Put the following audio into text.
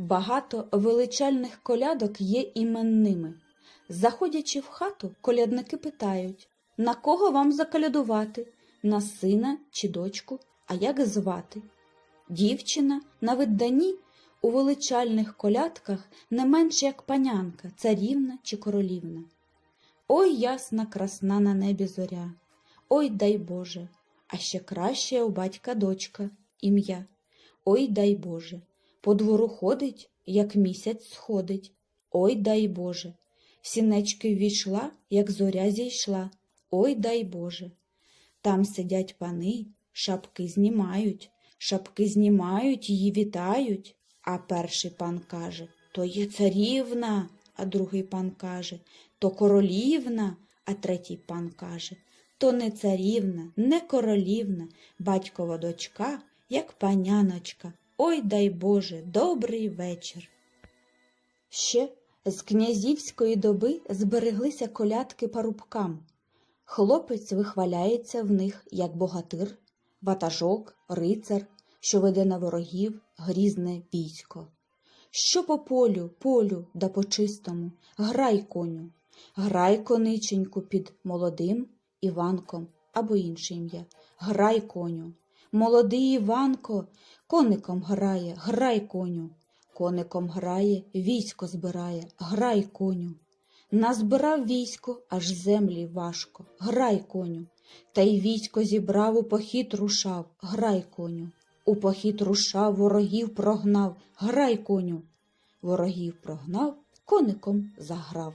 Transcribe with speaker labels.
Speaker 1: Багато величальних колядок є іменними. Заходячи в хату, колядники питають, на кого вам заколядувати? На сина чи дочку, а як звати? Дівчина на видданні у величальних колядках не менш як панянка, царівна чи королівна. Ой, ясна красна на небі зоря, ой дай Боже, а ще краще у батька дочка, ім'я. Ой дай Боже, по двору ходить, як місяць сходить. Ой дай Боже, в сінечки ввійшла, як зоря зійшла. Ой дай Боже. Там сидять пани, шапки знімають, шапки знімають, її вітають. А перший пан каже то є царівна, а другий пан каже то королівна, а третій пан каже то не царівна, не королівна, батькова дочка, як паняночка. Ой дай Боже, добрий вечір. Ще з князівської доби збереглися колядки парубкам. Хлопець вихваляється в них як богатир, ватажок, рицар, що веде на ворогів грізне військо. Що по полю, полю да по чистому, грай коню, грай кониченьку під молодим Іванком або інше ім'я, грай коню. Молодий Іванко коником грає, грай коню. Коником грає, військо збирає, грай коню. Назбирав військо, аж землі важко, грай коню. Та й військо зібрав, у похід рушав, грай коню. У похід рушав, ворогів прогнав, грай коню. Ворогів прогнав, коником заграв.